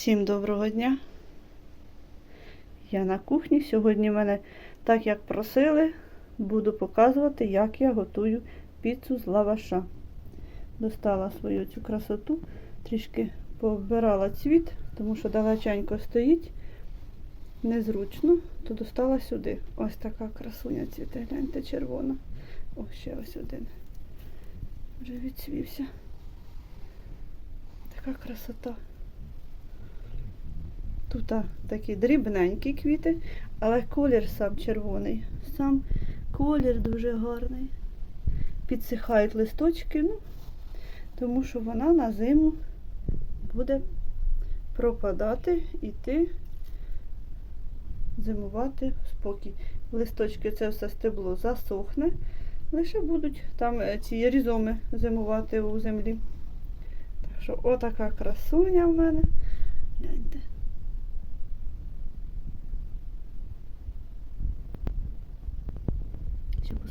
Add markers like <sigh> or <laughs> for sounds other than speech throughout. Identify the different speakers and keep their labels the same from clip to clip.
Speaker 1: Всім доброго дня. Я на кухні. Сьогодні мене, так як просили, буду показувати, як я готую піцу з лаваша. Достала свою цю красоту, трішки повбирала цвіт, тому що далеченько стоїть. Незручно, то достала сюди. Ось така красуня цвіте, гляньте, червона. О, ще ось один. Вже відцвівся. Така красота. Тут такі дрібненькі квіти, але колір сам червоний. Сам колір дуже гарний. Підсихають листочки, ну, тому що вона на зиму буде пропадати, іти, зимувати в спокій. Листочки це все стебло засохне, лише будуть там е, ці різоми зимувати у землі. Так що отака красуня в мене. Гляньте.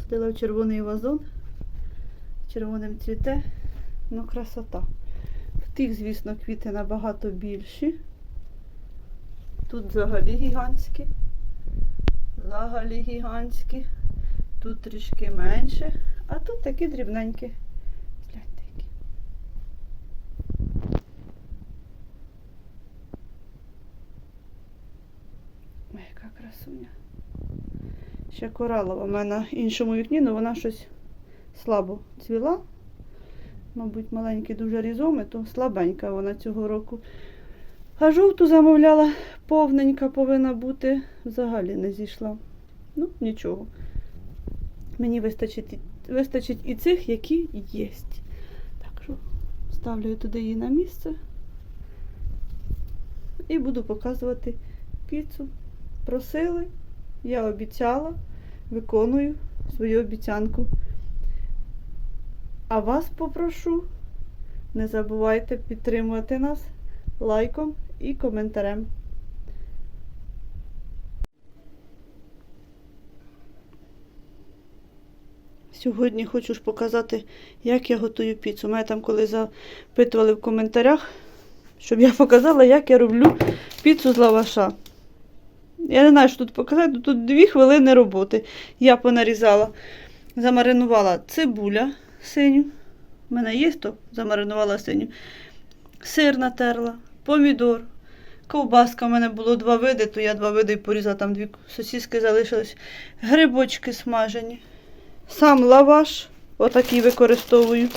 Speaker 1: Ще посадила в червоний вазон. Червоним цвіте. Ну, красота. В тих, звісно, квіти набагато більші. Тут взагалі гігантські. Взагалі гігантські. Тут трішки менше. А тут такі дрібненькі. Гляньте які. Ой, яка красуня. Ще коралова в мене на іншому вікні, але вона щось слабо цвіла. Мабуть, маленькі дуже різоми, то слабенька вона цього року. А жовту замовляла, повненька повинна бути, взагалі не зійшла. Ну, нічого. Мені вистачить, вистачить і цих, які є. Так що ставлю туди її на місце і буду показувати піцу. Просили, я обіцяла, виконую свою обіцянку. А вас попрошу, не забувайте підтримувати нас лайком і коментарем. Сьогодні хочу ж показати, як я готую піцу. Мене там коли запитували в коментарях, щоб я <laughs> показала, як я роблю піцу з лаваша. Я не знаю, що тут показати, тут дві хвилини роботи. Я понарізала, замаринувала цибуля синю. У мене є, то замаринувала синю. Сир натерла, помідор. Ковбаска у мене було два види, то я два види порізала, там дві сосиски залишились. Грибочки смажені. Сам лаваш, отакий використовую.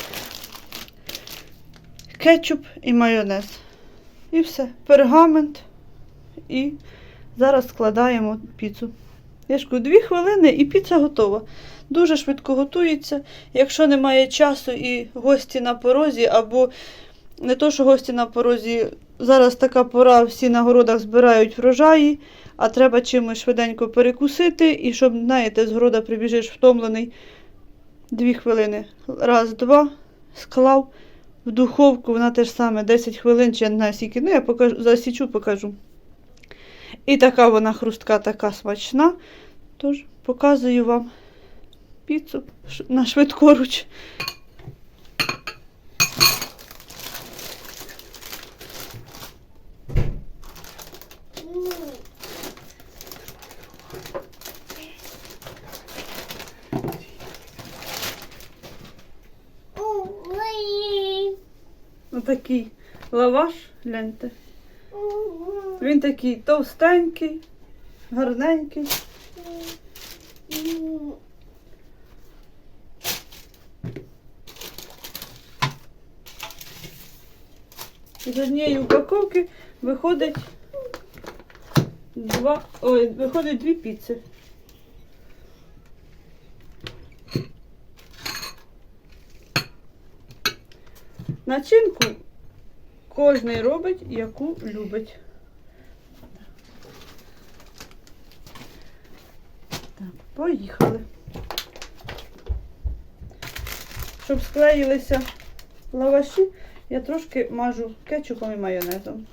Speaker 1: Кетчуп і майонез. І все. Пергамент. І зараз складаємо піцу. Я ж хвилини і піца готова. Дуже швидко готується. Якщо немає часу і гості на порозі, або не то, що гості на порозі, зараз така пора, всі на городах збирають врожаї, а треба чимось швиденько перекусити, і щоб, знаєте, з города прибіжиш втомлений. Дві хвилини. Раз, два, склав в духовку, вона теж саме 10 хвилин, чи знаю скільки. Ну, я покажу, засічу, покажу. І така вона хрустка, така смачна. Тож показую вам піцу на швидкоруч. Отакий лаваш, гляньте. Він такий товстенький, гарненький. З однієї упаковки виходить два, ой, виходить дві піци. Начинку кожний робить, яку любить. Поїхали. Щоб склеїлися лаваші, я трошки мажу кетчупом і майонезом.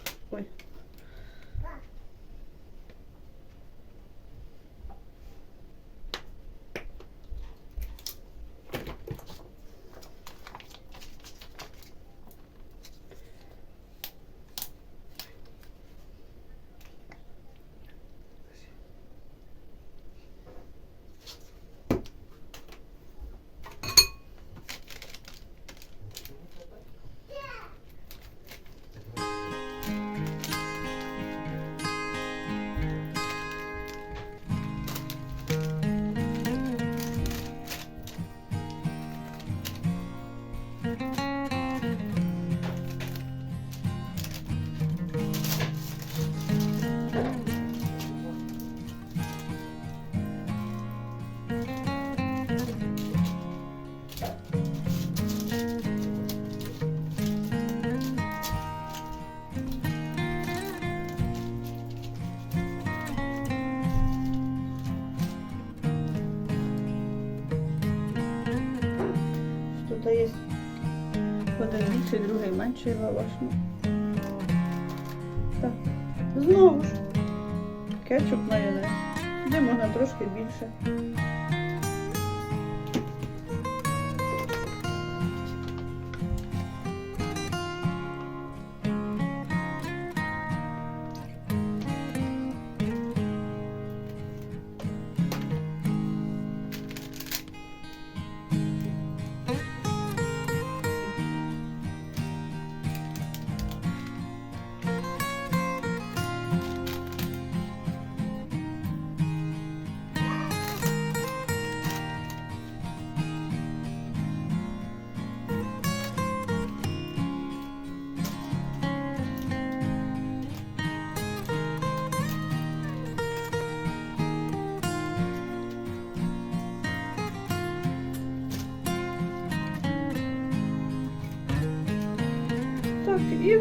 Speaker 1: Більший, другий менший. Ну. Так. Знову ж. Кетчуп майонез. Де можна трошки більше.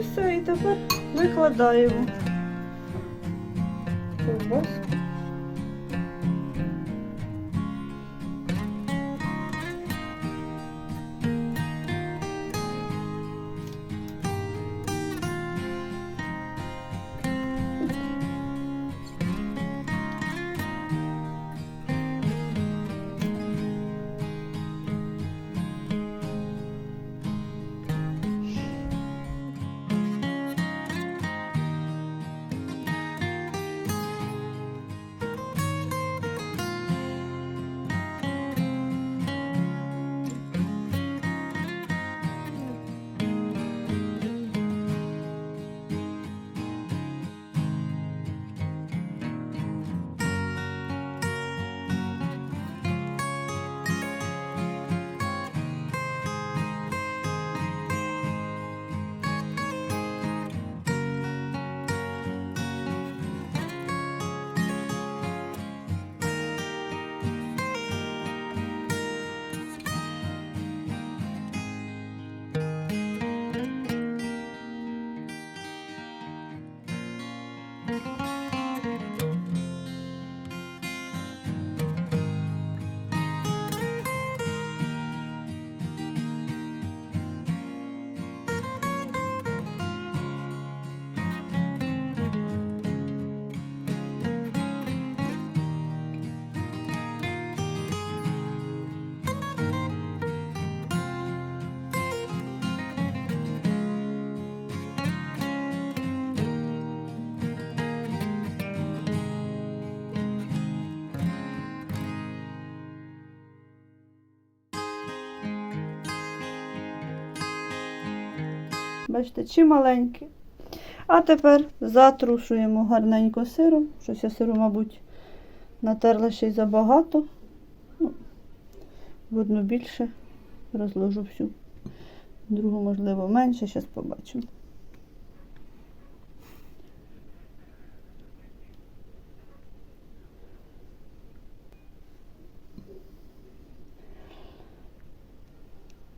Speaker 1: Все, і тепер викладаємо. Ковбаску. Бачите, чи маленькі. А тепер затрушуємо гарненько сиром. Щось я сиру, мабуть, натерла ще й забагато. Ну, одну більше розложу всю. Другу, можливо, менше, зараз побачимо.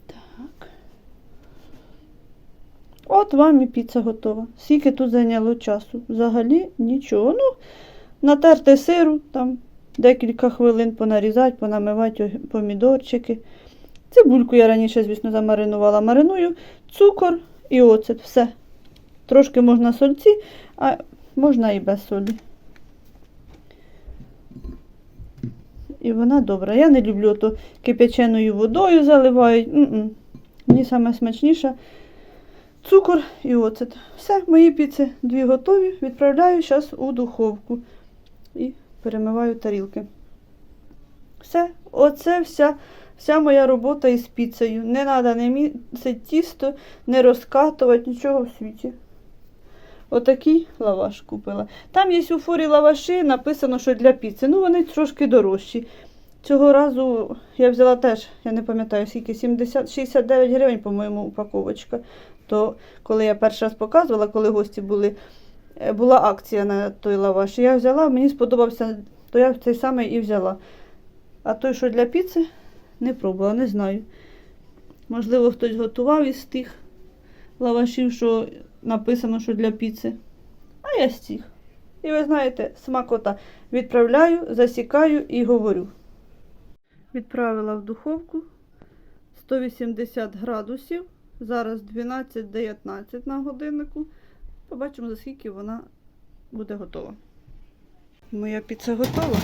Speaker 1: Так. От вам і піца готова. Скільки тут зайняло часу? Взагалі нічого. Ну, натерти сиру, там декілька хвилин понарізати, понамивати помідорчики. Цибульку я раніше, звісно, замаринувала. Мариную, цукор і оцет. Все. Трошки можна сольці, а можна і без солі. І вона добра. Я не люблю то кипяченою водою заливають. Мені саме смачніше цукор і оцет. Все, мої піци дві готові. Відправляю зараз у духовку і перемиваю тарілки. Все, оце вся, вся моя робота із піцею. Не треба не місити тісто, не розкатувати, нічого в світі. Отакий лаваш купила. Там є у форі лаваші, написано, що для піци. Ну, вони трошки дорожчі. Цього разу я взяла теж, я не пам'ятаю, скільки 70, 69 гривень, по-моєму, упаковочка. То коли я перший раз показувала, коли гості були, е, була акція на той лаваш. Я взяла, мені сподобався, то я цей самий і взяла. А той, що для піци, не пробувала, не знаю. Можливо, хтось готував із тих лавашів, що написано, що для піци. А я з. І ви знаєте, смакота. Відправляю, засікаю і говорю. Відправила в духовку 180 градусів Зараз 12.19 на годиннику. Побачимо, за скільки вона буде готова. Моя піца готова.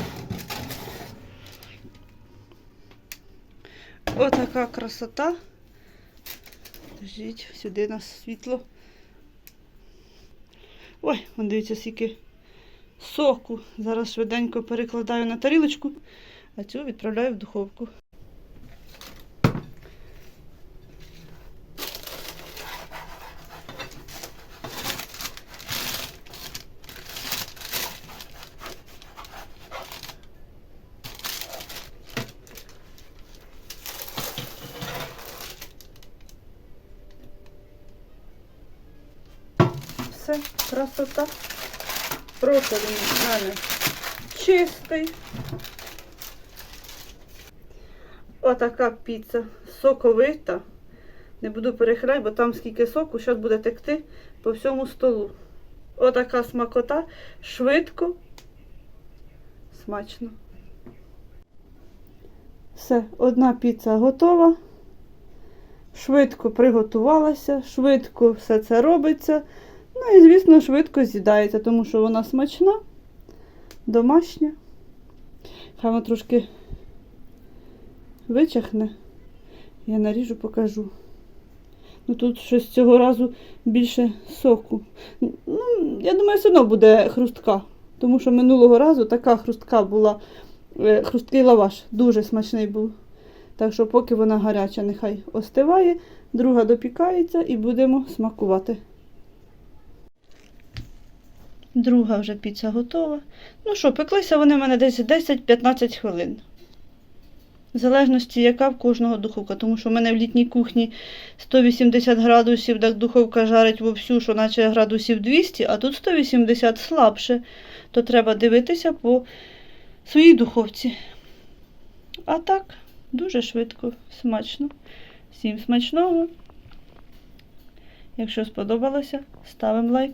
Speaker 1: Отака красота. Держіть, сюди на світло. Ой, вон дивіться, скільки соку. Зараз швиденько перекладаю на тарілочку, а цю відправляю в духовку. Все, красота. Просто він мене чистий. Отака піца соковита. Не буду перехиляти, бо там скільки соку, зараз буде текти по всьому столу. Отака смакота, швидко, смачно. Все, одна піца готова. Швидко приготувалася, швидко все це робиться. Ну і, звісно, швидко з'їдається, тому що вона смачна, домашня. Хай вона трошки вичахне. Я наріжу, покажу. Ну тут щось цього разу більше соку. Ну, я думаю, все одно буде хрустка. Тому що минулого разу така хрустка була, е, хрусткий лаваш, дуже смачний був. Так що, поки вона гаряча, нехай остиває, друга допікається і будемо смакувати. Друга вже піца готова. Ну що, пеклися вони в мене десь 10-15 хвилин. В залежності, яка в кожного духовка, тому що в мене в літній кухні 180 градусів, так духовка жарить вовсю, що наче градусів 200, а тут 180 слабше. То треба дивитися по своїй духовці. А так, дуже швидко, смачно. Всім смачного. Якщо сподобалося, ставимо лайк.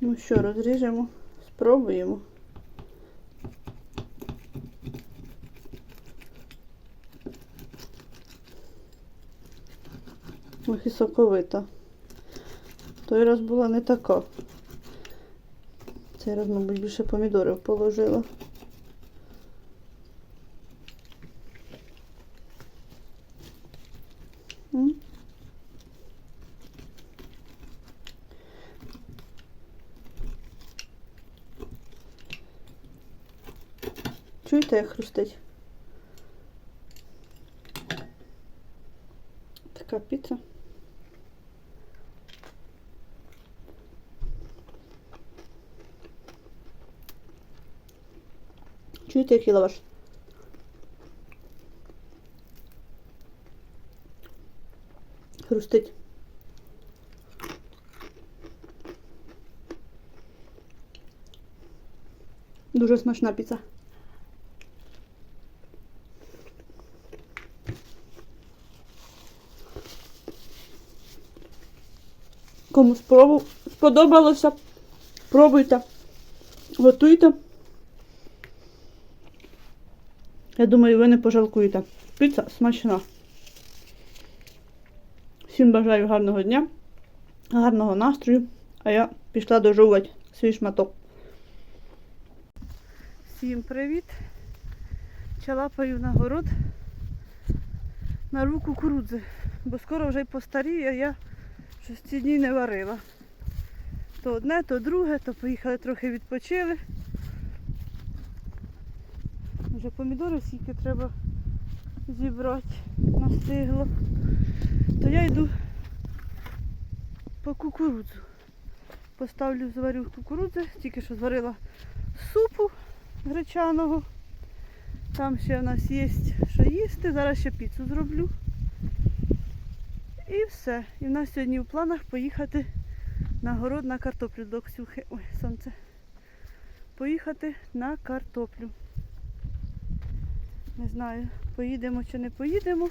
Speaker 1: Ну що, розріжемо, спробуємо. Ох і соковита. Той раз була не така. Цей раз, мабуть, більше помідорів положила. Чуєте, як хрустить? Така піца. Чуєте, який лаваш? Хрустить. Дуже смачна піца. Спробу сподобалося, пробуйте, готуйте. Я думаю, ви не пожалкуєте. Піца смачна. Всім бажаю гарного дня, гарного настрою, а я пішла дожовувати свій шматок. Всім привіт! Чалапаю на город на рву кукурудзи, бо скоро вже й постаріє, а я щось ці дні не варила. То одне, то друге, то поїхали трохи відпочили. Вже помідори скільки треба зібрати, настигло. То я йду по кукурудзу. Поставлю, зварю кукурудзи, тільки що зварила супу гречаного. Там ще в нас є що їсти. Зараз ще піцу зроблю. І все. І в нас сьогодні в планах поїхати на город на картоплю до Ксюхи. Ой, сонце. Поїхати на картоплю. Не знаю, поїдемо чи не поїдемо.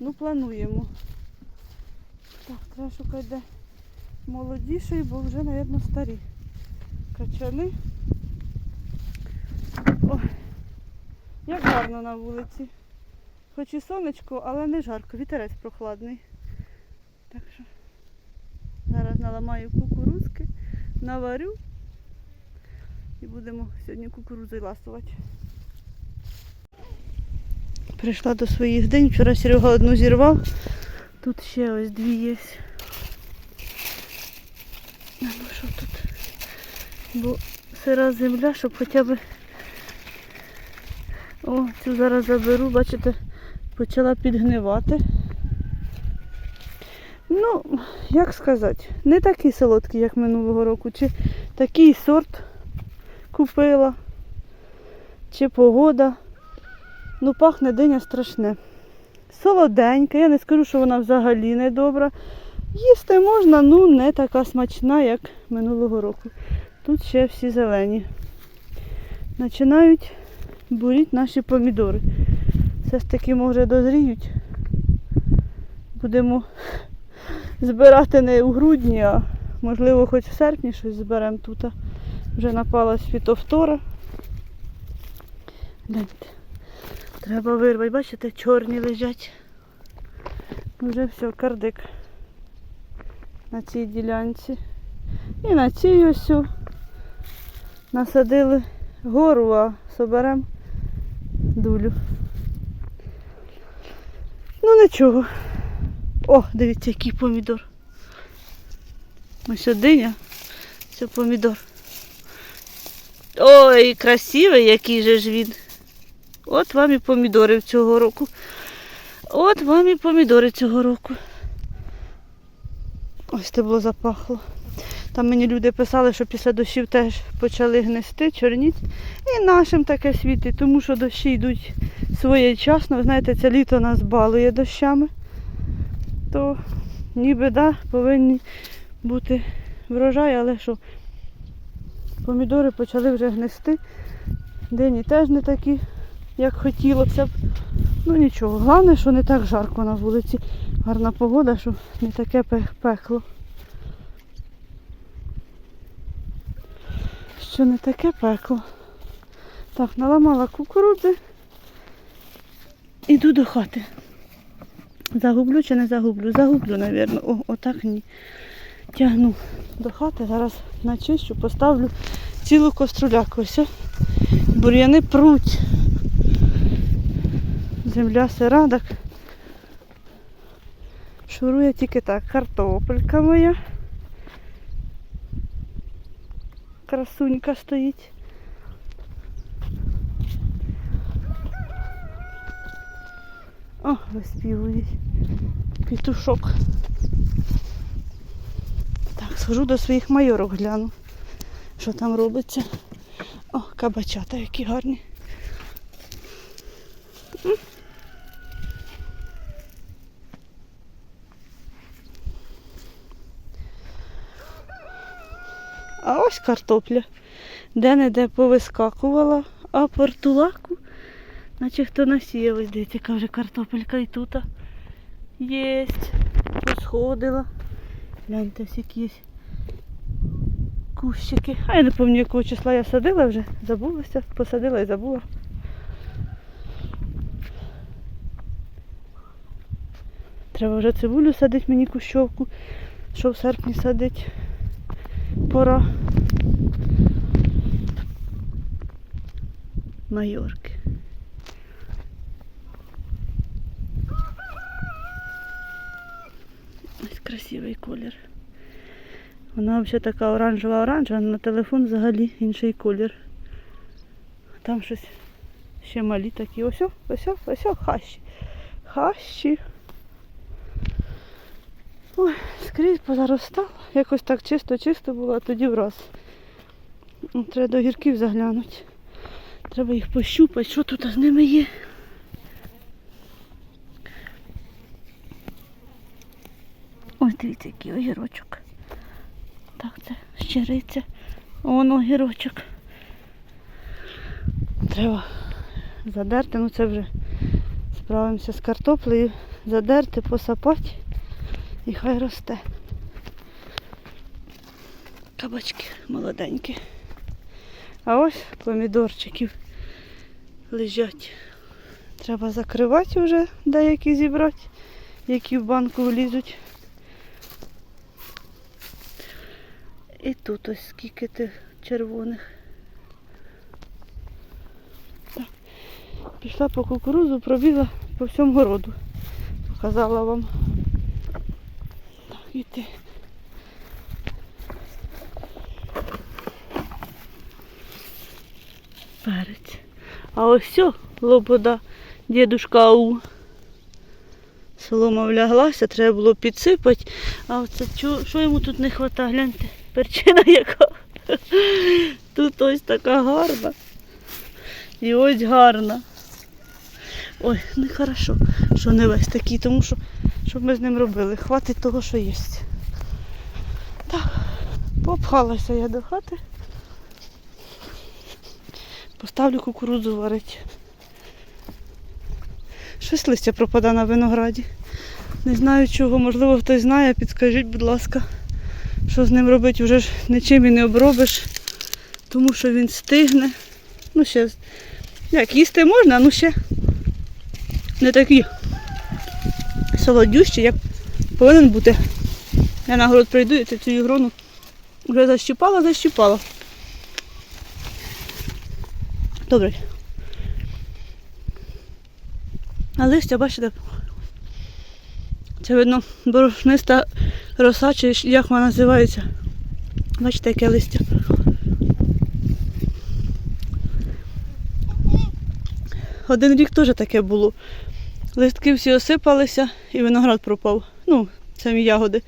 Speaker 1: Ну, плануємо. Так, треба шукати де молодіший, бо вже, мабуть, старі качани. Ой, як гарно на вулиці. Хоч і сонечко, але не жарко, вітерець прохладний. Так що зараз наламаю кукурудзки, наварю і будемо сьогодні кукурудзою ласувати. Прийшла до своїх день. Вчора Серега одну зірвав. Тут ще ось дві є. А, Ну що тут? Бо сира земля, щоб хоча б. О, цю зараз заберу, бачите, почала підгнивати. Ну, як сказати, не такий солодкий, як минулого року, чи такий сорт купила, чи погода. Ну, пахне диня страшне. Солоденька, я не скажу, що вона взагалі не добра. Їсти можна, ну не така смачна, як минулого року. Тут ще всі зелені. Починають буріть наші помідори. Все ж таки, може, дозріють. Будемо збирати не у грудні, а можливо хоч в серпні щось зберемо тут. Вже напала світовтора. Гляньте. Треба вирвати, бачите, чорні лежать. Вже все, кардик на цій ділянці. І на цій ось насадили гору, а соберемо дулю. Ну нічого. О, дивіться, який помідор. Ось диня, це помідор. Ой, красивий який же ж він. От вам і помідори цього року. От вам і помідори цього року. Ось це було запахло. Там мені люди писали, що після дощів теж почали гнести, чорніть. І нашим таке світить, тому що дощі йдуть своєчасно. Ви знаєте, це літо нас балує дощами. То ніби да, повинні бути врожай, але що помідори почали вже гнести. Дині теж не такі, як хотілося б. Ну нічого, головне, що не так жарко на вулиці. Гарна погода, що не таке пекло. Що не таке пекло. Так, наламала кукурудзи. Іду до хати. Загублю чи не загублю? Загублю, мабуть. О, отак ні. Тягну до хати, зараз начищу, поставлю цілу коструляку. Ось. Бур'яни пруть. Земля сира, так. Шурує тільки так. Картопелька моя. Красунька стоїть. О, виспівують. Пітушок. Так, схожу до своїх майорок гляну, що там робиться. О, кабачата які гарні. А ось картопля. Де-не-де повискакувала, а портулаку, наче хто насіяв, ось дивіться, вже картопелька і тут. Єсть. Посходила. Гляньте, ось якісь кущики. А я не пам'ятаю, якого числа я садила вже, забулася, посадила і забула. Треба вже цибулю садити мені кущовку, що в серпні садить. Пора. Майорки. Ось красивий колір. Вона взагалі така оранжева-оранжева, на телефон взагалі інший колір. Там щось ще малі такі. Ось, ось, ось, хащі. Хащі. Ой, скрізь позаростав. Якось так чисто-чисто було, а тоді враз. Треба до гірків заглянути. Треба їх пощупати, що тут з ними є. Ось дивіться, який огірочок. Так, це щириця. Вон огірочок. Треба задерти, ну це вже справимося з картоплею. Задерти, посапати і хай росте. Кабачки молоденькі. А ось помідорчиків лежать. Треба закривати вже деякі зібрати, які в банку влізуть. І тут ось скільки тих червоних. Пішла по кукурузу, пробігла по всьому городу. Показала вам. Так, іти. Перець. А ось все, лобода, дідушка Ау. Солома вляглася, треба було підсипати. А оце що йому тут не вистачає? Гляньте, перчина яка. Тут ось така гарна. І ось гарна. Ой, нехорошо, що не весь такий, тому що щоб ми з ним робили. Хватить того, що є. Так, попхалася я до хати. Поставлю кукурудзу варити. Щось листя пропадає на винограді. Не знаю чого, можливо хтось знає, підскажіть, будь ласка, що з ним робити, вже ж нічим і не обробиш, тому що він стигне. Ну ще, як їсти можна, ну ще не такий солодющий, як повинен бути. Я на город прийду і цю ігрону вже защіпала, защіпала. Добре. А листя, бачите, це видно борошниста роса, чи як вона називається. Бачите, яке листя. Один рік теж таке було. Листки всі осипалися і виноград пропав. Ну, самі ягоди.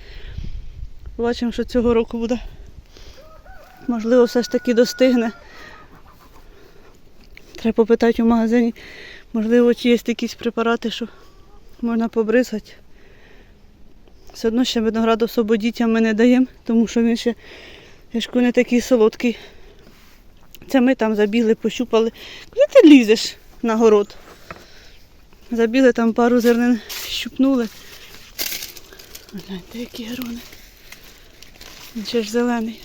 Speaker 1: Бачимо, що цього року буде. Можливо, все ж таки достигне. Треба попитати у магазині. Можливо, чи є якісь препарати, що можна побризати. Все одно ще виноград особо дітям ми не даємо, тому що він ще я не такий солодкий. Це ми там забігли, пощупали. Куди ти лізеш на город? Забігли там пару зернин, щупнули. Гляньте, які грони. Він ще ж зелений.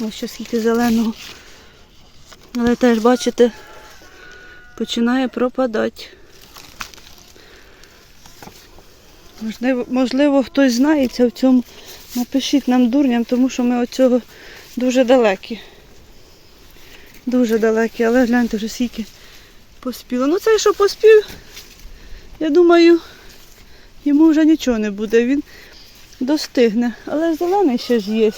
Speaker 1: Ось ще скільки зеленого. Але теж, бачите, починає пропадати. Можливо, можливо, хтось знається в цьому. Напишіть нам дурням, тому що ми від цього дуже далекі. Дуже далекі, але гляньте вже скільки поспіло. Ну цей, що поспів, я думаю, йому вже нічого не буде. Він достигне. Але зелений ще ж є.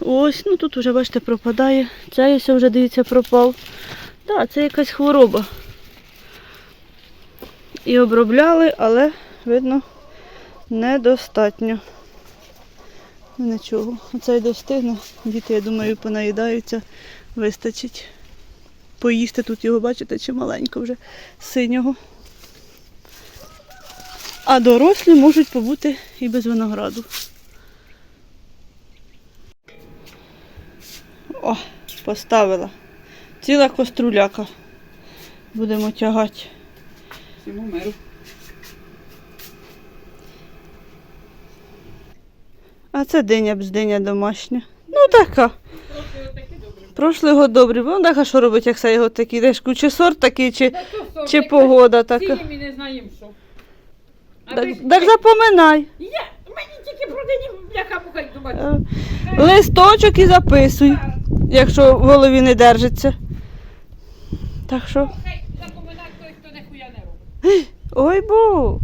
Speaker 1: Ось, ну тут вже, бачите, пропадає. Цей ось вже, дивіться, пропав. Так, це якась хвороба. І обробляли, але, видно, недостатньо. Нічого. Оцей достигне. Діти, я думаю, понаїдаються, вистачить. Поїсти тут його, бачите, чи маленько вже синього. А дорослі можуть побути і без винограду. О, поставила. Ціла коструляка. Будемо тягати.
Speaker 2: Всьому миру.
Speaker 1: А це диня бздиня домашня. Ну така.
Speaker 2: Добре.
Speaker 1: Прошлий добрий. Ну що робить, як це його такий? Дешку, чи сорт такий, чи,
Speaker 2: сорт,
Speaker 1: чи погода така.
Speaker 2: І не знаємо що.
Speaker 1: Так запоминай.
Speaker 2: Я, мені тільки про день бляха муха думати.
Speaker 1: Е, Листочок і записуй, якщо в голові не держиться. Так що.
Speaker 2: Хай запоминать той, хто ніхуя не робить. <gasps>
Speaker 1: Ой бо.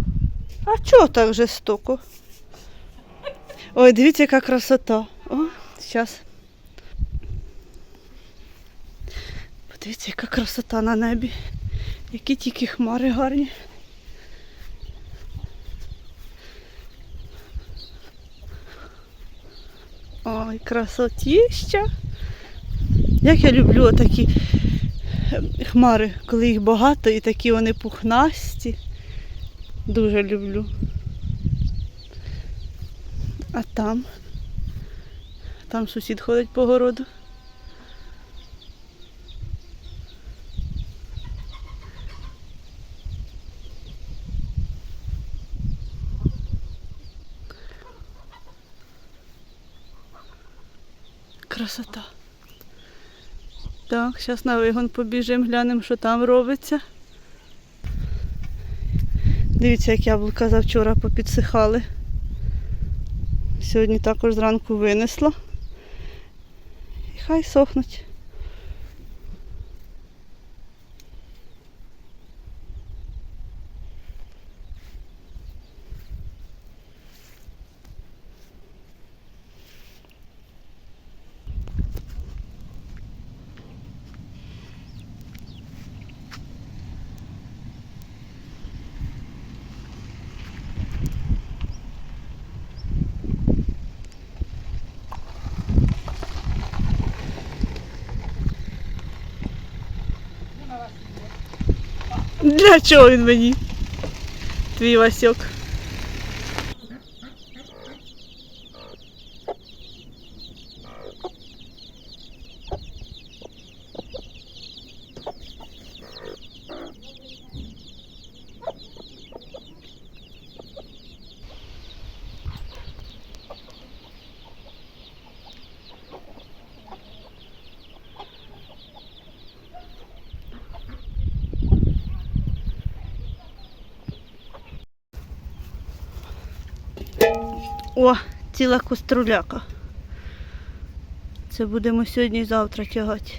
Speaker 1: А чого так жорстоко? Ой, дивіться, яка красота. О, зараз. Подивіться, яка красота на небі. Які тільки хмари гарні. Ой, красотіща. Як я люблю такі хмари, коли їх багато і такі вони пухнасті. Дуже люблю. А там? Там сусід ходить по городу. Красота. Красота. Так, зараз на вигон побіжимо, глянемо, що там робиться. Дивіться, як яблука завчора попідсихали. Сьогодні також зранку винесла. І хай сохнуть. Для чого він мені? Твій Васьок. О, ціла коструляка. Це будемо сьогодні і завтра тягати.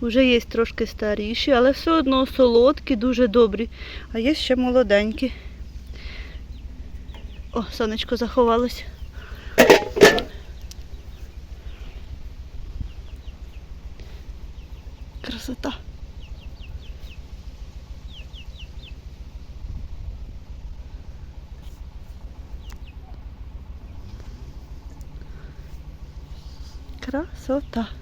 Speaker 1: Уже є трошки старіші, але все одно солодкі, дуже добрі. А є ще молоденькі. О, сонечко заховалось. Красота. Красота.